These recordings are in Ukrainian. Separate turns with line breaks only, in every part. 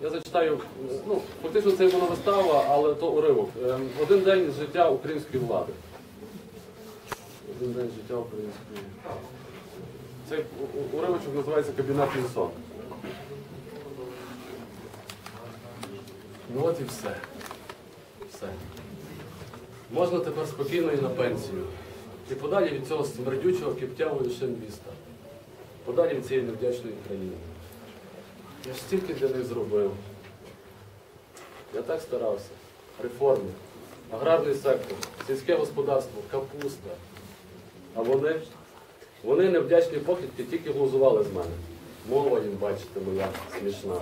Я зачитаю, ну, фактично це вона вистава, але то уривок. Ем, Один день з життя української влади. Один день життя української. Цей уривочок називається Кабінетний сон. Ну от і все. Все. Можна тепер спокійно і на пенсію. І подалі від цього смердючого киптявого шин міста. Подалі від цієї невдячної країни. Я ж стільки для них зробив. Я так старався. Реформи, аграрний сектор, сільське господарство, капуста. А вони, вони невдячні похідки тільки глузували з мене. Мова їм, бачите, моя смішна.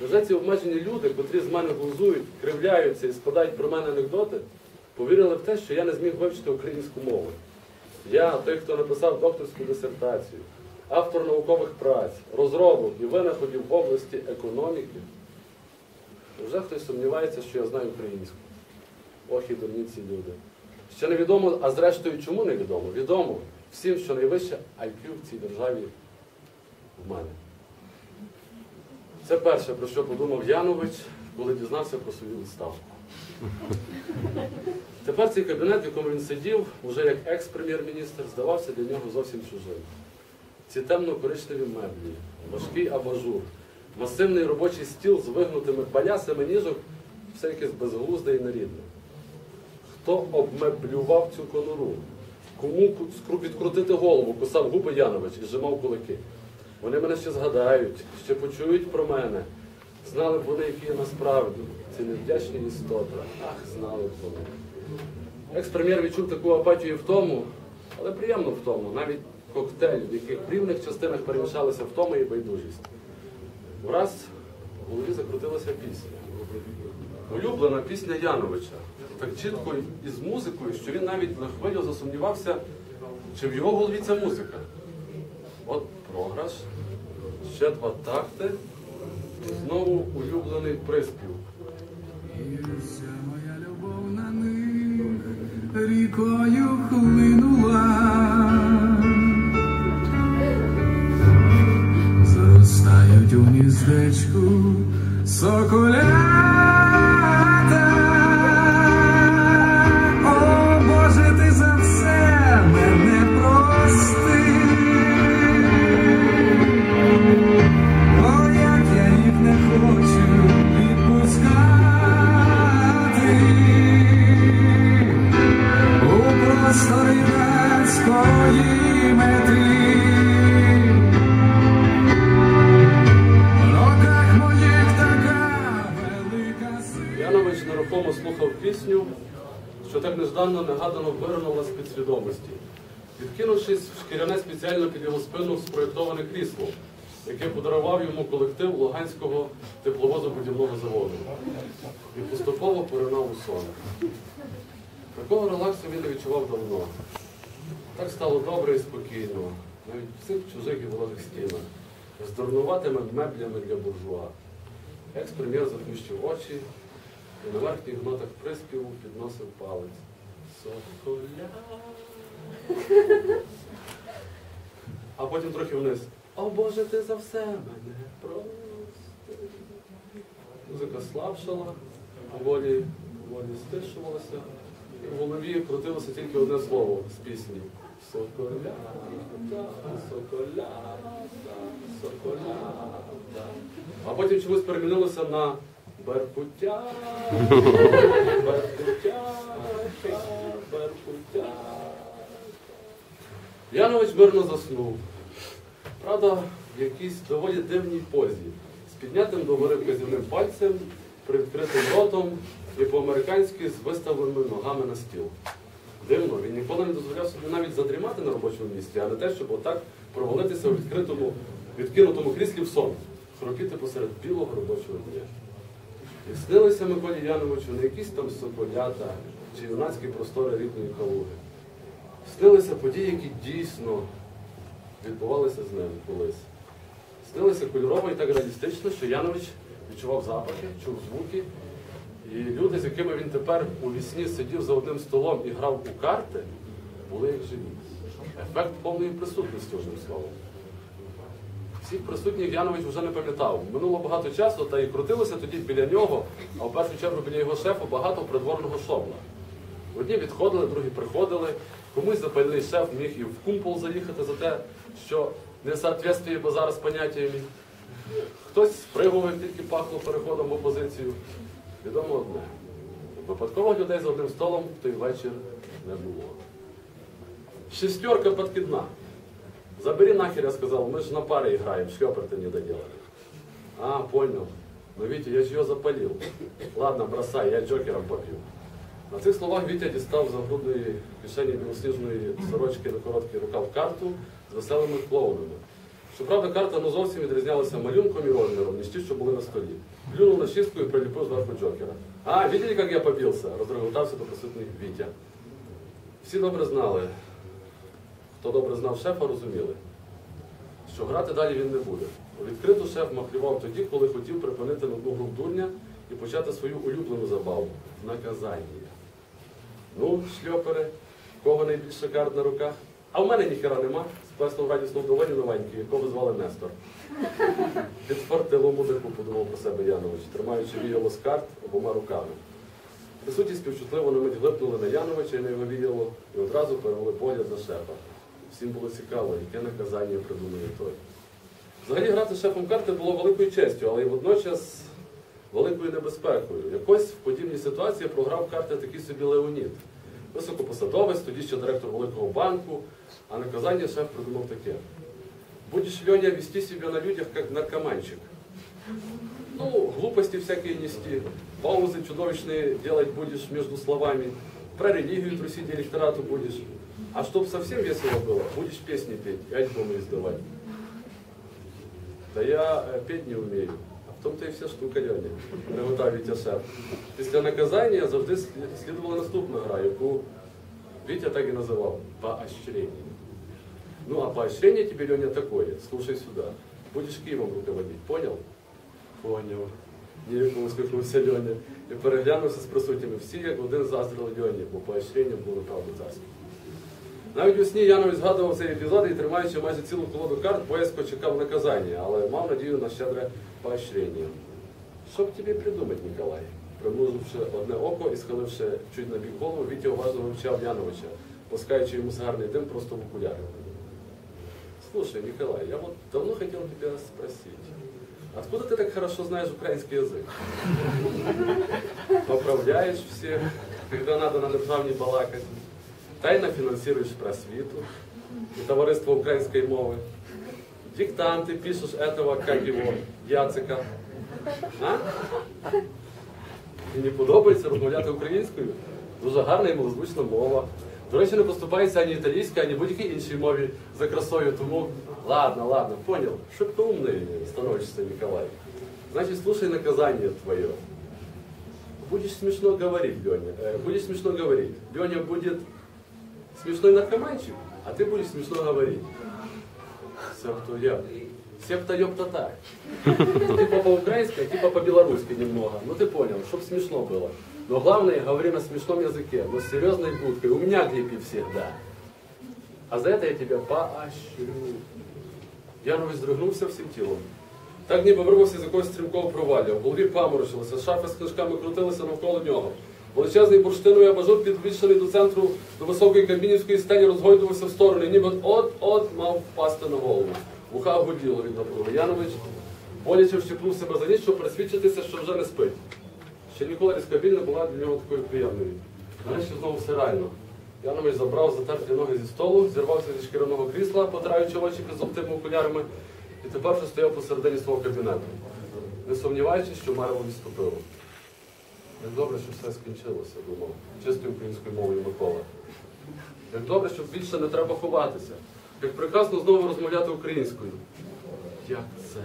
Вже ці обмежені люди, котрі з мене глузують, кривляються і складають про мене анекдоти, повірили в те, що я не зміг вивчити українську мову. Я, той, хто написав докторську дисертацію, автор наукових праць, розробок і винаходів в області економіки, вже хтось сумнівається, що я знаю українську. Ох і дурні ці люди. Ще невідомо, а зрештою чому невідомо? Відомо всім, що найвище IQ в цій державі в мене. Це перше, про що подумав Янович, коли дізнався про свою відставку. Тепер цей кабінет, в якому він сидів, уже як екс-прем'єр-міністр, здавався для нього зовсім чужим. Ці темно-коричневі меблі, важкий абажур, масивний робочий стіл з вигнутими балясами ніжок, все якесь безглузде і нерідне. Хто обмеблював цю конуру? Кому відкрутити голову, кусав губи Янович і зжимав кулаки? Вони мене ще згадають, ще почують про мене. Знали б вони, які я насправді. Ці невдячні істоти. Ах, знали б вони. Екс-прем'єр відчув таку апатію в тому, але приємно в тому, навіть коктейль, в яких в рівних частинах перемішалися втома і байдужість. Враз в голові закрутилася пісня. Улюблена пісня Яновича. Так чітко і з музикою, що він навіть на хвилю засумнівався, чи в його голові ця музика. От програш, ще два такти, знову улюблений приспів.
Моя любов на них рікою хлинула. Зростають у гніздечку соколята. О, Боже, ти за все мене прости. О, як я їх не хочу відпускати у просторі людської мети.
Нерухомо слухав пісню, що так нежданно негадано виринула з підсвідомості, відкинувшись шкіряне спеціально під його спину спроєктоване крісло, яке подарував йому колектив Луганського тепловозобудівного заводу. І поступово поринав у сон. Такого релаксу він не відчував давно. Так стало добре і спокійно, навіть в цих чужих і ворожих стінах, з дурнуватими меблями для буржуа. Екс-прем'єр заплющив очі і на верхніх нотах приспіву підносив палець. Соколя. А потім трохи вниз. О Боже, ти за все мене прости. Музика слабшала, поволі, поволі стишувалася. І в голові крутилося тільки одне слово з пісні. Соколята, соколята, соколята. А потім чомусь перемінилося на Беркуття, Беркуття, Беркуття. Янович мирно заснув. Правда, в якійсь доволі дивній позі, з піднятим догори вказівним пальцем, привідкритим ротом і по-американськи з виставленими ногами на стіл. Дивно, він ніколи не дозволяв собі навіть задрімати на робочому місці, а не те, щоб отак провалитися у відкритому, відкинутому кріслі в сон, хропіти посеред білого робочого дня. І снилися Миколі Яновичу не якісь там соколята чи юнацькі простори рідної Калуги. Снилися події, які дійсно відбувалися з ним колись. Снилися кольорово і так реалістично, що Янович відчував запахи, чув звуки. І люди, з якими він тепер у вісні сидів за одним столом і грав у карти, були як живі. Ефект повної присутності, одним словом. Всіх присутніх Янович вже не пам'ятав. Минуло багато часу, та і крутилося тоді біля нього, а в першу чергу біля його шефа багато придворного шобла. Одні відходили, другі приходили. Комусь запальний шеф міг і в кумпол заїхати за те, що не соответствує базара з поняттями. Хтось спригував, як тільки пахло переходом в опозицію. Відомо одне. Випадкових людей за одним столом в той вечір не було. Шестерка подкидна. Забери нахер, я сказал, мы же на паре играем, шлепер-то не доделали. А, понял. Но Витя, я же ее запалил. Ладно, бросай, я джокером попью. На цих словах Вітя дістав за грудної кишені білосніжної сорочки на короткий рукав карту з веселими клоунами. Щоправда, карта не зовсім відрізнялася малюнком і розміром, ніж ті, що були на столі. Плюнув на шістку і приліпив зверху джокера. А, видели, як я побився? Розреготався до присутніх Вітя. Всі добре знали, хто добре знав шефа, розуміли, що грати далі він не буде. У відкриту шеф махлював тоді, коли хотів припинити нудну гру дурня і почати свою улюблену забаву наказання. Ну, шльопере, в кого найбільше карт на руках? А в мене ніхера нема. Сплеснув радісно в долоні новенький, якого звали Нестор. Підфартило музику, подумав про себе Янович, тримаючи віяло з карт обома руками. Присутні співчутливо на мить глипнули на Яновича і на його віяло, і одразу перевели погляд на шефа. Всім було цікаво, яке наказання придумає той. Взагалі грати з шефом карти було великою честю, але й водночас великою небезпекою. Якось в подібній ситуації програв карти такий собі Леонід. Високопосадовець, тоді ще директор великого банку, а наказання шеф придумав таке. Будешь, Леня, вести себя на людях, как наркоманчик. Ну, глупости всякие нести, паузы чудовищные делать будешь между словами, про религию трусить электорату будешь. А чтоб совсем весело было, будешь песни петь и альбомы издавать. Да я е, петь не вмію. А в тому-то і вся штука, Льоня. Не готав Вітя шеф. Після наказання завжди слід- слідувала наступна гра, яку Вітя так і називав поощрення. Ну, а поощрение тебе, Леня, такое. Слушай сюда. Будешь Киевом руководить, понял? Понял. Ніяко усміхнувся Льоня. І переглянувся з присутніми. Всі як один заздрили Льоні, бо поощрення було правда царське. Навіть у сні Янович згадував цей епізод і тримаючи майже цілу колоду карт, боязко чекав наказання, але мав надію на щедре поощрення. Що б тобі придумати, Ніколай? Примруживши одне око і схиливши чуть на бік голову, Вітя уважно вивчав Яновича, пускаючи йому сигарний дим просто в окуляри. Слушай, Николай, я вот давно хотел тебя спросить, откуда ты так хорошо знаешь украинский язык? Поправляешь всех, когда надо на державні балакать, тайно фінансуєш просвіту і товариство української мови. Диктанти пишеш этого, как його, Яцика. А? І не подобається розмовляти українською? Дуже гарна і малозвучна мова. До речі, не поступається ані італійська, ані будь-якій іншій мові за красою, тому ладно, ладно, понял. Шибко умный становишься, Николай. Значит, слушай наказание твое. Будешь смешно говорить, Леня. Э, будешь смешно говорить. Леня будет смешной наркоманчик, а ты будешь смешно говорить. Септо я. Септо ёпта так. Типа по-украински, а типа по-белорусски немного. Ну ты понял, чтоб смешно было. Но главное, говори на смешном языке, но с серьезной будкой. У меня клепи всегда. А за это я тебя поощрю. Янович здригнувся всім тілом. Так ніби вирвався з якогось стрімкого провалля. В голові паморочилося, шафи з книжками крутилися навколо нього. Величезний бурштиновий абажур, підвищений до центру до високої кабінівської стелі, розгойдувався в сторони, ніби от-от мав впасти на голову. Вуха гуділо від напруги. Янович боляче вщипнув себе за ніч, щоб присвідчитися, що вже не спить. Ще ніколи різкабіль не була для нього такою приємною. Нарешті знову все реально. Янович забрав затерті ноги зі столу, зірвався зі шкіряного крісла, потираючи очі під золотими окулярами, і тепер вже стояв посередині свого кабінету, не сумніваючись, що Марево відступило. Як добре, що все скінчилося, думав, чистою українською мовою Микола. Як добре, що більше не треба ховатися. Як прекрасно знову розмовляти українською. Як це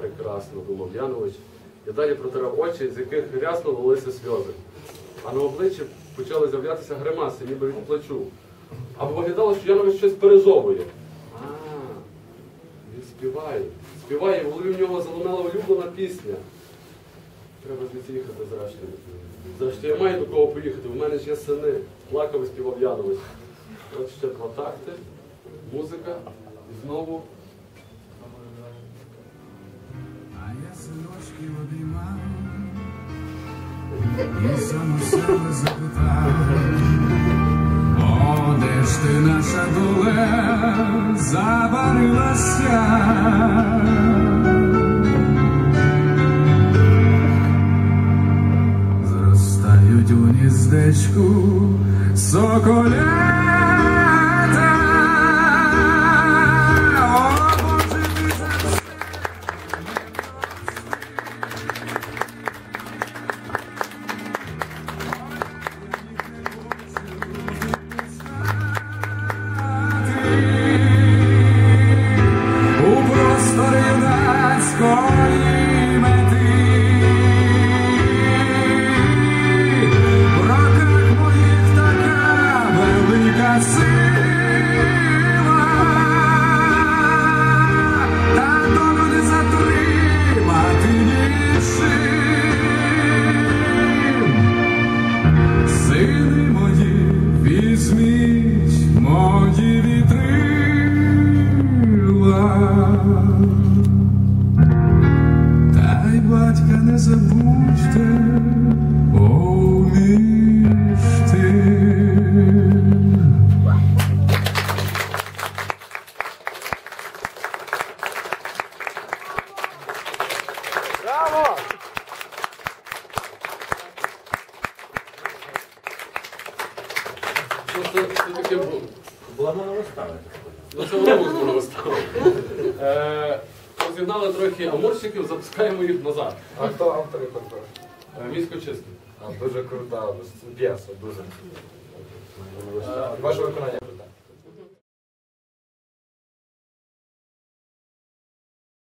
прекрасно, думав Янович, і далі протирав очі, з яких рясно лилися сльози. А на обличчі почали з'являтися гримаси, ніби від плачу. А виглядало, що Янович щось пережовує. А, він співає. Співає, в голові в нього залунала улюблена пісня. Треба звідси їхати зрештою. Зрештою, я маю до кого поїхати, в мене ж є сини. Плакав і співав Янович. От ще два такти, музика, і знову
синочки обіймав і сам у себе запитав, О, де ж ти наша доле забарилася? Гніздечку соколята. Не забудьте помішти.
Ну, це, це таке було.
Була на вистави.
Ну, це воно було вистави. Е, Розігнали трохи амурщиків, запускаємо їх назад.
А хто автори також?
Е, Місько чисто.
Дуже крута п'єса, дуже. Ваше виконання.